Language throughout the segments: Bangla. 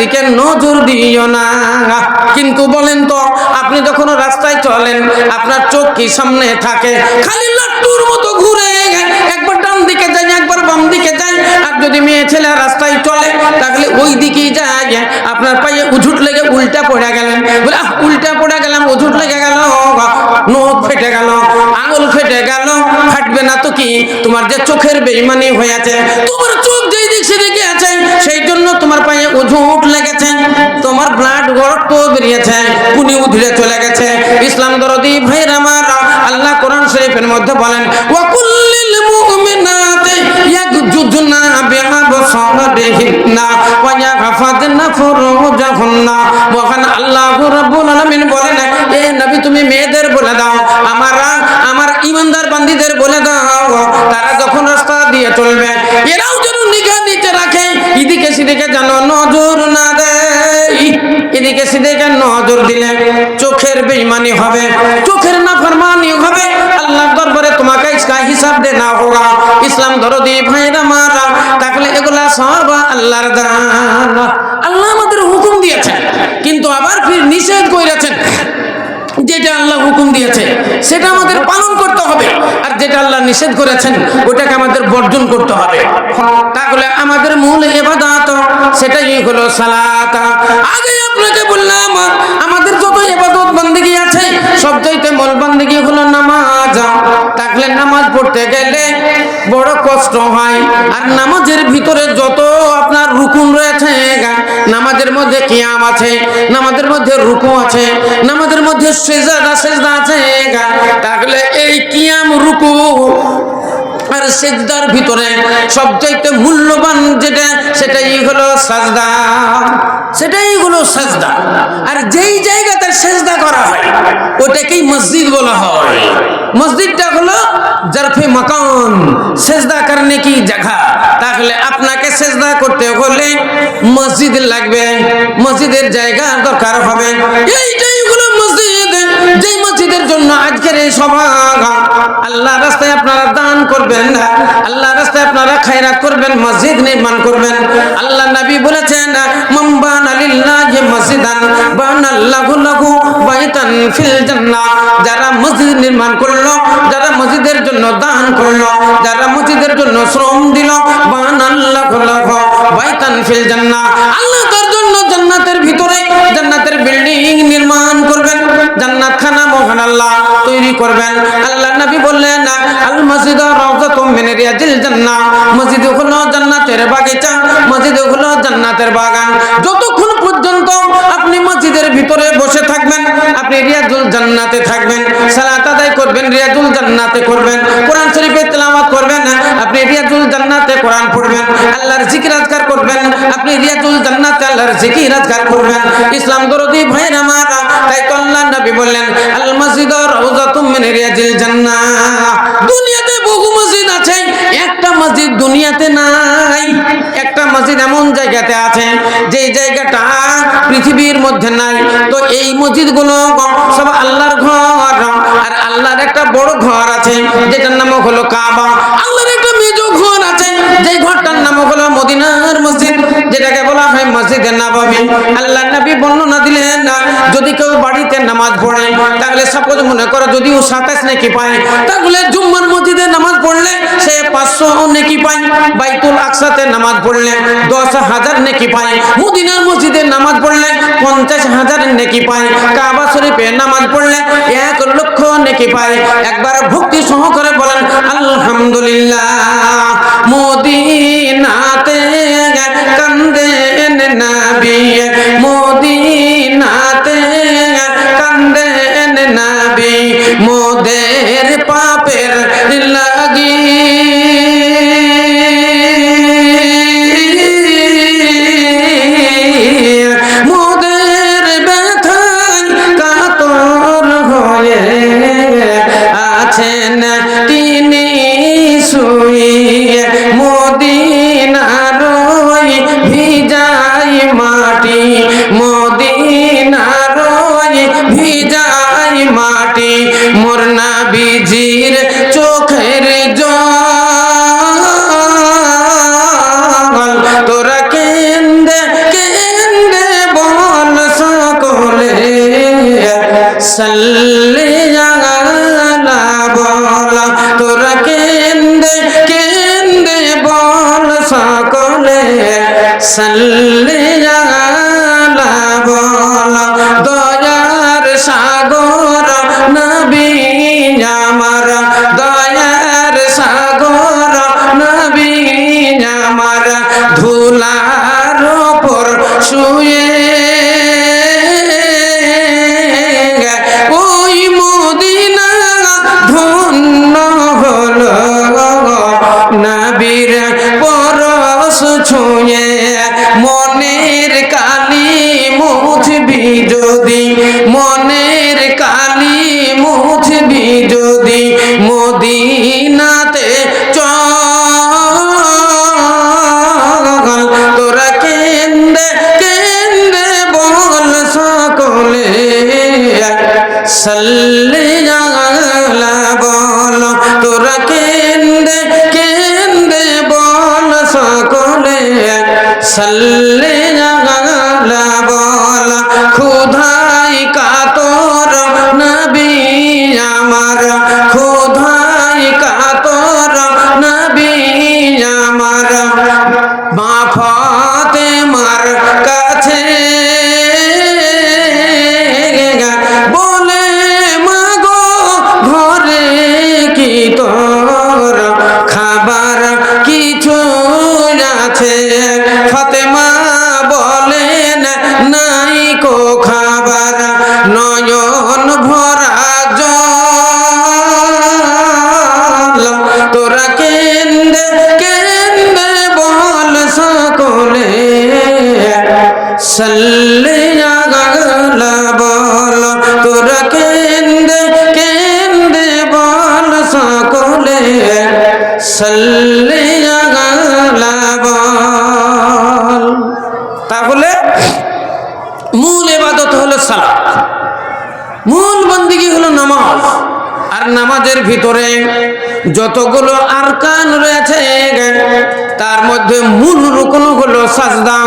সেদিকে নজর দিও না। কিন্তু বলেন তো, আপনি যখন রাস্তায় চলেন, আপনার চোখ কি সামনে থাকে? খালি লাট্টুর মতো ঘুরে একবার ডান দিকে যাই, একবার বাম দিকে যাই। আর যদি মেয়ে ছেলে রাস্তায় চলে, তাহলে ওই দিকেই যায় আপনার পায়ে উঝুট লেগে উল্টা পড়ে গেলেন। বলে উল্টা পড়ে গেলাম, উঝুট লেগে গেল নখ ফেটে গেল, আঙুল ফেটে গেল, ফাটবে না তো কি? তোমার যে চোখের বেইমানি হয়ে আছে, তোমার ব্লাড রক্ত বেরিয়েছে পুনি উধরে চলে গেছে। ইসলাম দরদি ভাইর আমার, আল্লাহ কোরআন শরীফের মধ্যে বলেন, ওয়াকুল্লিল মুমিনাতি ইয়াগজুদনা বিআবসারিহিন্না ওয়া ইয়াহফাযনা ফুরুজাহুন্না। ওখানে আল্লাহ রাব্বুল আলামিন বলেন, এ নবী, তুমি মেয়েদের বলে দাও, আমারা, আমার ইমানদার বান্দীদের বলে দাও, তারা যখন রাস্তা দিয়ে চলবে, এরাও যেন নিগা নিচে রাখে, এদিকে সেদিকে যেন নজর না দেয়। এদিকে সেদিকে নজর দিলে? চোখের বেইমানি হবে, চোখের নাফরমানি হবে। আল্লাহর দরবারে তোমাকে ইসকা হিসাব দেনা হোগা ইসলাম দরদি ভাইরা মারা, তাহলে এগুলা সব আল্লাহর দান আল্লাহ আমাদের হুকুম দিয়েছেন, কিন্তু আবার ফির নিষেধ করেছেন যেটা আল্লাহ হুকুম দিয়েছে, সেটা আমাদের পালন করতে হবে। আর যেটা আল্লাহ নিষেধ করেছেন, ওটাকে আমাদের বর্জন করতে হবে। তাহলে আমাদের মূল এবাদাত সেটাই হলো সালাত। আগে আপনাকে বললাম, আমাদের যত এবাদত বন্দেগী আছে সবচাইতে মূল বন্দেগী হলো নামাজ। তাহলে নামাজ পড়তে গেলে বড় কষ্ট হয়। আর নামাজের ভিতরে যত আপনার রুকুন রয়েছে, নামাজের মধ্যে কিয়াম আছে, নামাজের মধ্যে রুকু আছে, নামাজের মধ্যে সেজদা সেজদা আছে তাহলে এই কিয়াম রুকু আর সেজদার ভিতরে সবচাইতে মূল্যবান যেটা, সেটাই হলো সাজদা। সেটাই হলো সাজদা। আর যেই জায়গাতে সেজদা করা হয়, ওটাকেই মসজিদ বলা হয়। মসজিদটা হলো জরফে মাকান সেজদা করনে কি জায়গা? তাহলে আপনাকে সেজদা করতে হলে মসজিদ লাগবে, মসজিদের জায়গা দরকার হবে। মসজিদ যেই মসজিদের জন্য আজকের এই সভা, আল্লাহ রাস্তায় আপনারা দান করবেন, আল্লাহ রাস্তায় আপনারা খায়রাত করবেন, মসজিদ নির্মাণ করবেন। আল্লাহ নবী বলেছেন মাম্বান আলিল্লাহ মসজিদান বানাল্লাহু লাহু বাইতান ফিল জান্নাহ। যারা মসজিদ নির্মাণ করল, যারা মসজিদের জন্য দান করল, যারা মসজিদের জন্য শ্রম দিল বানাল্লাহু লাহু বাইতান ফিল জান্নাহ। আল্লাহ তার জন্য জান্নাতের ভিতরে জান্নাতের বিল্ডিং নির্মাণ করবেন। আল্লাহ তৈরি করবেন। আল্লাহ নবী বললেন, আল মসজিদ রাউযাতুম মিন রিয়াজিল জান্নাহ। মসজিদ হলো জান্নাতের বাগিচা, মসজিদ হলো জান্নাতের বাগান। যতক্ষণ পর্যন্ত আপনি মসজিদের ভিতরে বসে থাকবেন, আপনি রিয়াজুল জান্নাতে থাকবেন, সালাত আদায় করবেন, রিয়াজুল জান্নাতে করবেন, কোরআন শরীফে তেলাওয়াত করবেন, আপনি রিয়াজুল জান্নাতে কোরআন পড়বেন, আল্লাহর জিকির আজকার করবেন, আপনি রিয়াজুল জান্নাতে আল্লাহর জিকির আজকার করবেন। ইসলাম দরদি ভাইরা আমার, তাই তো আল্লাহ নবী বললেন আল মসজিদ রাউযাতুম মিন রিয়াজিল জান্নাহ। মসজিদ দুনিয়াতে নাই। একটা মসজিদ এমন জায়গাতে আছে যে জায়গাটা পৃথিবীর মধ্যে নাই। তো এই মসজিদগুলো সব আল্লাহর ঘর। আর আল্লাহর একটা বড় ঘর আছে, যেটার নাম হলো কাবা। আল্লাহর একটা মেজ ঘর আছে যে ঘরটার নাম হলো যেটাকে বলা হয় মসজিদের নাবাবি আল্লাহ নবী বর্ণনা দিলেন না, যদি কেউ বাড়িতে নামাজ পড়ে, তাহলে সাপোজ মনে করো যদি ও সাতাশ নেকি পায়, তাহলে জুম্মার মসজিদে নামাজ পড়লে সে পাঁচশো নেকি পায়, বাইতুল আকসাতে নামাজ পড়লে দশ হাজার নেকি পায়, মদিনার মসজিদে নামাজ পড়লে পঞ্চাশ হাজার নেকি পায়, কাবা শরীফে নামাজ পড়লে এক লক্ষ নেকি পায়। একবার ভক্তি সহকারে বলেন, আলহামদুলিল্লাহ। ভিজায় মাটি, মোর নাবিজির চোখের জল। তোরা কেন্দে কেন্দে বল সকলে, সাল্লে জাগালা বল। তোরা কেন্দে কেন্দে বল সকলে মুছবি যদি, মনের কালি মুছবি যদি, মদিনাতে চল। তোরা কেন্দে কেন্দে বল সকলে, সাল্লি বল। তোরা কেন্দে কেন্দে বল সকলে, সাল্লি বন্দিগি হলো নামাজ। আর নামাজের ভিতরে যতগুলো আরকান রয়েছে, তার মধ্যে মূল রুকন হলো সাজদা।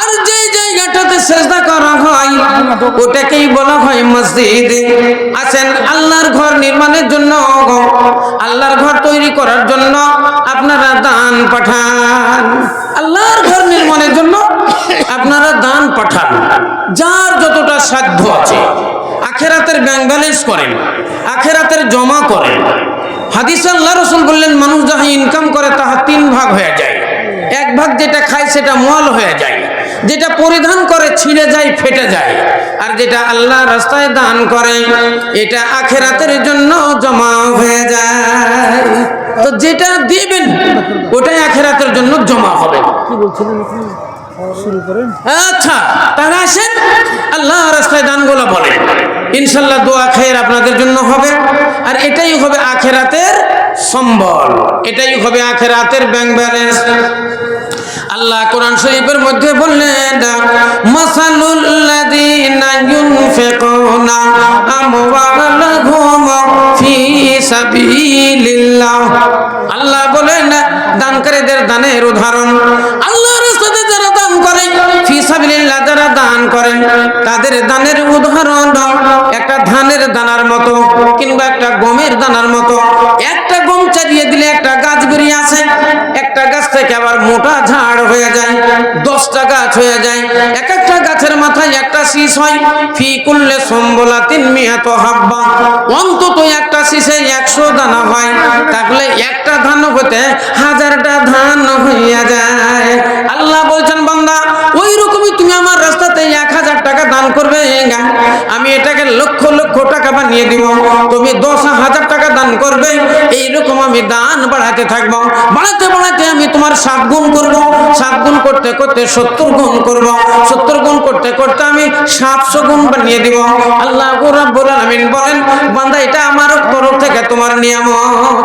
আর যে জায়গাটাতে সেজদা করা হয়, ওটাকেই বলা হয় মসজিদ। আছেন আল্লাহর ঘর নির্মাণের জন্য। আল্লাহর ঘর তৈরি করার জন্য আপনারা দান পাঠান। আল্লাহর ঘর নির্মাণের জন্য আপনারা দান পাঠান। যার যতটা সাধ্য আছে। আখেরাতের ব্যাংক ব্যালেন্স করেন আখেরাতের জমা করেন। হাদিস আল্লাহ রসুল বললেন মানুষ যাহা ইনকাম করে তাহা তিন ভাগ হয়ে যায়। এক ভাগ যেটা খায় সেটা মল হয়ে যায়। যেটা পরিধান করে ছিঁড়ে যায় ফেটে যায়। আর যেটা আল্লাহ রাস্তায় দান করে এটা আখেরাতের জন্য জমা হয়ে যায়। তো যেটা দিবেন ওটাই আখেরাতের জন্য জমা হবে। আচ্ছা তাহলে আসেন আল্লাহ রাস্তায় দানগুলো বলেন। ইনশাল্লাহ দোয়া খের আপনাদের জন্য হবে। আর এটাই হবে আখেরাতের সম্বল। এটাই হবে আখেরাতের ব্যাংক ব্যালেন্স আল্লাহ কোরআন শরীফের মধ্যে বললেন ফি আল্লাহ বলেন, দানকারীদের দানের উদাহরণ দান করেন তাদের দানের উদাহরণ একটা ধানের দানার মতো কিংবা একটা গমের দানার মতো। একটা গম চারিয়ে দিলে একটা গাছ বেরিয়ে আসে। একটা গাছ থেকে আবার মোটা ঝাড় হয়ে যায়। দশটা গাছ হয়ে যায়। এক একটা গাছের মাথায় একটা শীষ হয়। ফি করলে সম্বলা তিন মিয়াত হাব্বা। অন্তত একটা শীষে একশো দানা হয়। তাহলে একটা ধান হতে হাজারটা ধান হইয়া যায়। আল্লাহ বলছেন, বান্দা ওই রকমই তুমি আমার হাজার টাকা দান করবে আমি এটাকে লক্ষ লক্ষ টাকা বানিয়ে দিব। তুমি দশ হাজার টাকা দান করবে, এইরকম আমি দান বাড়াতে থাকব। বাড়াতে বাড়াতে আমি তোমার সাত গুণ করব। সাত গুণ করতে করতে সত্তর গুণ করব। সত্তর গুণ করতে করতে আমি সাতশো গুণ বানিয়ে দিব। আল্লাহ রাব্বুল আলামিন বলেন, বান্দা, এটা আমার তরফ থেকে তোমার নিয়ামত।